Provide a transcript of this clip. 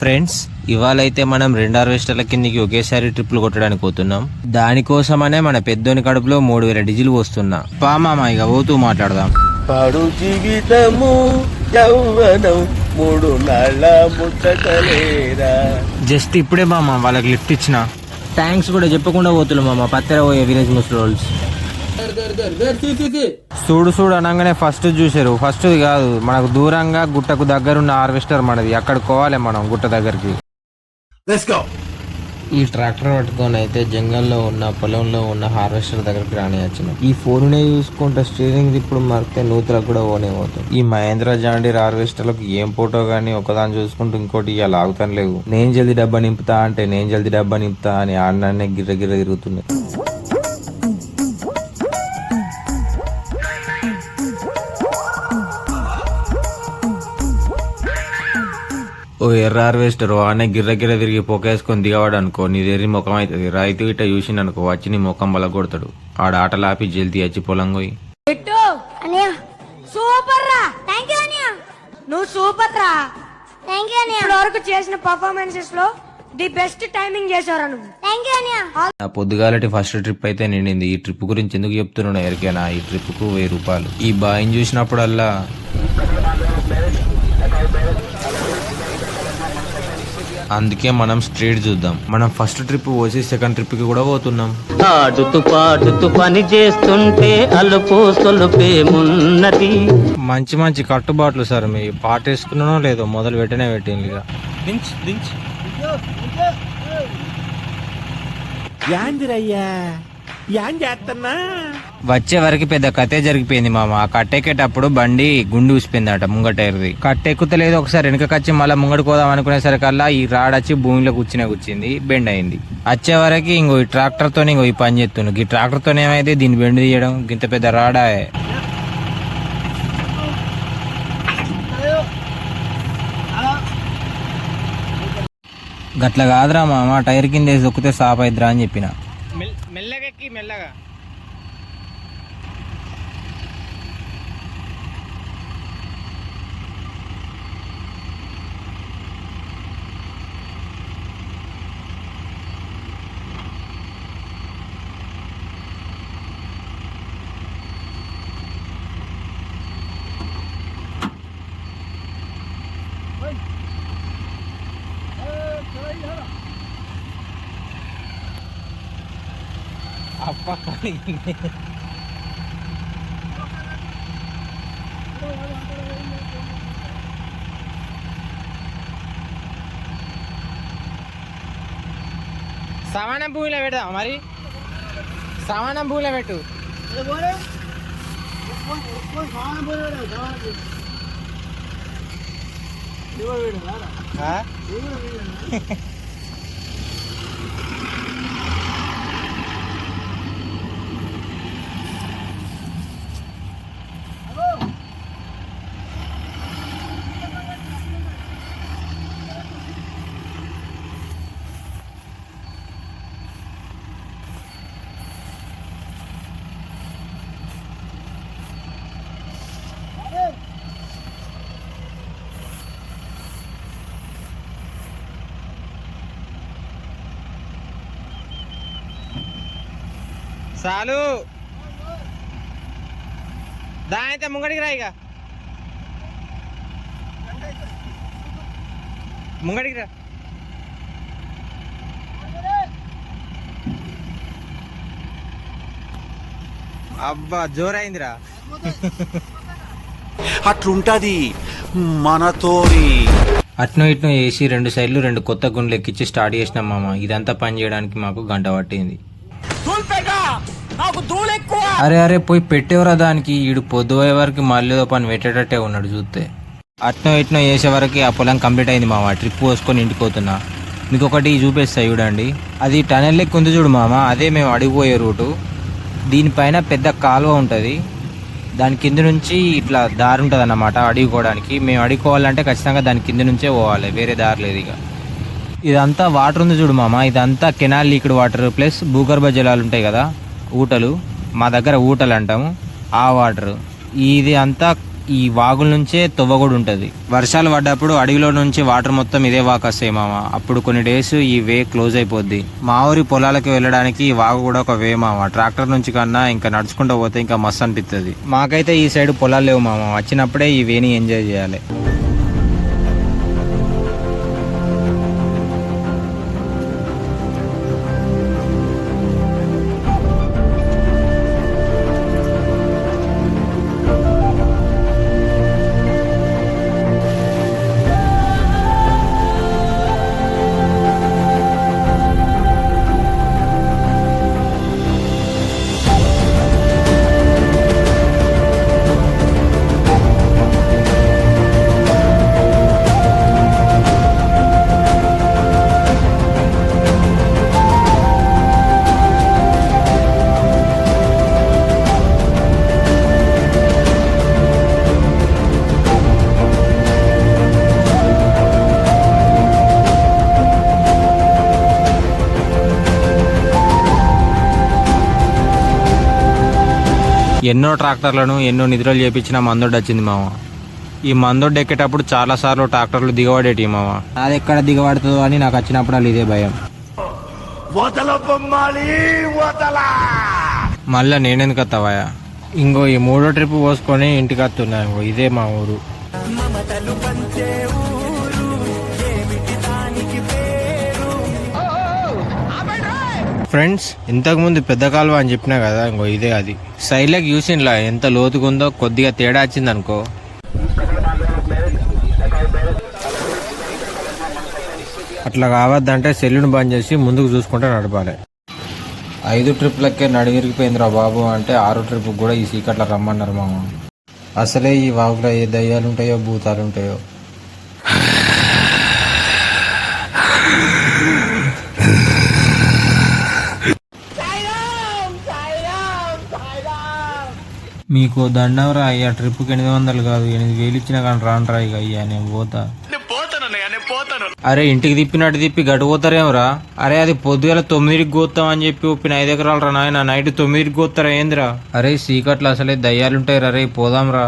Friends ఇవాళైతే మనం రెండు హార్వెస్టర్ల కిందికి ఒకేసారి ట్రిప్లు కొట్టడానికి పోతున్నాం. దానికోసమనే మన పెద్దోని కడుపులో మూడు వేల డీజిల్ పోస్తున్నా. పా మామ ఇక పోతూ మాట్లాడదాం. పాడు జీవితము మూడు ముచ్చటలేరా జస్ట్ ఇప్పుడే మామ వాళ్ళకి లిఫ్ట్ ఇచ్చిన. థ్యాంక్స్ కూడా చెప్పకుండా పోతున్నాం మామ పత్తెర పోయే విలేజ్ ముస్లోల్స్. చూడు చూడు అనగానే ఫస్ట్ చూసారు ఫస్ట్ కాదు మనకు దూరంగా గుట్టకు దగ్గరున్న హార్వెస్టర్ మనది అక్కడ కోవాలి మనం గుట్ట దగ్గరికి ఈ ట్రాక్టర్ పట్టుకొని అయితే జంగల్లో ఉన్న పొలంలో ఉన్న హార్వెస్టర్ దగ్గరికి రానియచ్చిన ఈ ఫోన్ నే చూసుకుంటే స్టీరింగ్ ఇప్పుడు మరితే నూతులకు కూడా ఓనే పోతాం ఈ మహేంద్ర జాండీర్ హార్వెస్టర్లకు ఏం ఫోటో గానీ ఒకదాని చూసుకుంటూ ఇంకోటి ఇక ఆగుతాను లేవు నేను జల్ది డబ్బా నింపుతా అంటే నేను జల్ది డబ్బా నింపుతా అని ఆడనే గిర్ర గిర్ర తిరుగుతున్నాయి ఓ ఎర్ర హార్వెస్టర్ ఆనే గిర్ర గిర్ర తిరిగి పొకేసుకొని దిగవాడు అనుకో నీ దగ్గర ముఖం అవుతుంది. రైతు ఇట్ట చూసిండు అనుకో వచ్చి నీ ముఖం బల కొడతాడు ఆడ ఆటలాపి జల్దీ వచ్చి పొలం పోయి. పెట్టు. అనియా సూపర్ రా. థ్యాంక్ యూ అనియా. నువ్వు సూపర్ రా. థ్యాంక్ యూ అనియా. వరకు చేసిన పర్ఫార్మెన్సెస్లో ది బెస్ట్ టైమింగ్ చేశారా నువ్వు. థ్యాంక్ యూ అనియా. నా పొద్దుగాలటి ఫస్ట్ ట్రిప్ అయితే నిండింది. ఈ ట్రిప్ గురించి ఎందుకు చెప్తున్నాను ఎవరికైనా ఈ ట్రిప్కు వెయ్యి రూపాయలు. ఈ బాయిని చూసినప్పుడల్లా అందుకే మనం స్ట్రీట్ చూద్దాం. మనం ఫస్ట్ ట్రిప్ పోసి సెకండ్ ట్రిప్కి కూడా పోతున్నాం. ఆడుతూ పాడుతూ పని చేస్తుంటే అలుపు సొలుపేమున్నది మంచి మంచి కట్టుబాట్లు సార్ మీ పాట వేసుకున్నానో లేదో మొదలు పెట్టనే పెట్టింది ఇక. దించ్ దించ్. యాందిరయ్యా. ఏం చేస్తున్నా వచ్చే వరకు పెద్ద కథే జరిగిపోయింది మామ. ఆ కట్టెక్కేటప్పుడు బండి గుండు ఊసిపోయిందట ముంగటైరుది. కట్టెక్కుతలేదు ఒకసారి వెనకకొచ్చి మళ్ళీ ముంగడుకోదాం అనుకునేసరికల్లా ఈ రాడ్ వచ్చి భూమిలో కూర్చునే కూర్చింది బెండ్ అయింది. వచ్చే వరకు ఇంకో ఈ ట్రాక్టర్తో ఇంకో ఈ పని చేస్తుండు. ఈ ట్రాక్టర్ ఏమైతే దీన్ని బెండ్ తీయడం ఇంత పెద్ద రాడా? గట్ల కాదురా మామ. టైర్ కింద వేసి దొక్కితే సాప్ అయిద్దిరా అని చెప్పిన. మెల్లగెక్కి మెల్లగా. అప్ప సమానం భూమిలో పెడదాం మరి? సమానం భూమిలో పెట్టు. ఆ? చాలు. దా అయితే ముంగడికి రా ఇక. ముంగడికి రా. అబ్బా జోరైందిరా. అట్లుంటది. మనతోని అట్ను ఇట్ను వేసి రెండు సైడ్లు రెండు కొత్త గుండ్లు ఎక్కించి స్టార్ట్ చేసినాం మామ. ఇదంతా పని చేయడానికి మాకు గంట పట్టింది. అరే అరే పోయి పెట్టేవరా దానికి? ఈడు పొద్దుపోయే వరకు మళ్ళీ పని పెట్టేటట్టే ఉన్నాడు చూస్తే. అట్నో ఇట్నో వేసే వరకు ఆ పొలం కంప్లీట్ అయింది మామ. ట్రిప్ పోసుకొని ఇంటికి పోతున్నా. మీకు ఒకటి చూపిస్తా చూడండి. అది టనెల్ లెక్క ఉంది చూడు మామ. అదే మేము అడిగిపోయే రూటు. దీనిపైన పెద్ద కాలువ ఉంటుంది. దాని కింద నుంచి ఇట్లా దారి ఉంటుంది అన్నమాట అడుగుకోవడానికి మేము అడుగుకోవాలంటే ఖచ్చితంగా దాని కింద నుంచే పోవాలి. వేరే దారి లేదు ఇక. ఇదంతా వాటర్ ఉంది చూడు మామ. ఇదంతా కెనాల్ లీక్డ్ వాటర్ ప్లస్ భూగర్భ జలాలు ఉంటాయి కదా ఊటలు. మా దగ్గర ఊటలు అంటాము ఆ వాటర్. ఇది అంతా ఈ వాగుల నుంచే తొవ్వ కూడా ఉంటుంది. వర్షాలు పడ్డప్పుడు అడవిలో నుంచి వాటర్ మొత్తం ఇదే వాక్ వస్తాయి మామ. అప్పుడు కొన్ని డేస్ ఈ వే క్లోజ్ అయిపోద్ది. మా ఊరి పొలాలకు వెళ్ళడానికి ఈ వాగు కూడా ఒక వే మామ. ట్రాక్టర్ నుంచి కన్నా ఇంకా నడుచుకుంటూ పోతే ఇంకా మస్తు అనిపిస్తుంది మాకైతే ఈ సైడ్ పొలాలు లేవు మామ. వచ్చినప్పుడే ఈ వేని ఎంజాయ్ చేయాలి. ఎన్నో ట్రాక్టర్లను ఎన్నో నిద్రలు చేపించిన మందొడ్డు వచ్చింది మామ. ఈ మందొడ్డు ఎక్కేటప్పుడు చాలా సార్లు ట్రాక్టర్లు దిగబడేటి మామ. అది ఎక్కడ దిగబడుతుందో అని నాకు వచ్చినప్పుడు వాళ్ళు ఇదే భయం. మళ్ళీ నేనెందుకు వస్తావా ఇంకో ఈ మూడో ట్రిప్ పోసుకొని ఇంటికి వస్తున్నా ఇంకో ఇదే మా ఊరు. ఫ్రెండ్స్ ఇంతకుముందు పెద్ద కాలువ అని చెప్పినా కదా ఇంకో ఇదే అది. సైడ్లోకి చూసినలా ఎంత లోతుగుందో కొద్దిగా తేడా వచ్చింది అనుకో అట్లా కావద్దంటే సెల్లును బంద్ చేసి ముందుకు చూసుకుంటే నడపాలి. ఐదు ట్రిప్లకే నడిగిరిగిపోయిందిరా బాబు అంటే ఆరు ట్రిప్ కూడా ఈ సీకట్ల రమ్మన్నారు మామ. అసలే ఈ వాగులో ఏ దయ్యాలు ఉంటాయో భూతాలు ఉంటాయో మీకు దండవరా అయ్యా ట్రిప్కి ఎనిమిది వందలు కాదు ఎనిమిది వేలు ఇచ్చినా కానీ రాను ఇక అయ్యా నేను పోతా. అరే ఇంటికి తిప్పినట్టు తిప్పి గడు పోతారేమరా అరే అది పొద్దుగల తొమ్మిదికి గోతాం అని చెప్పి ఒప్పిన ఐదు ఎకరాలు రా నాయన నైట్ తొమ్మిదికి గోతారా ఏందిరా? అరే సీకట్లు అసలే దయ్యాలుంటాయి రా రే పోదాం రా.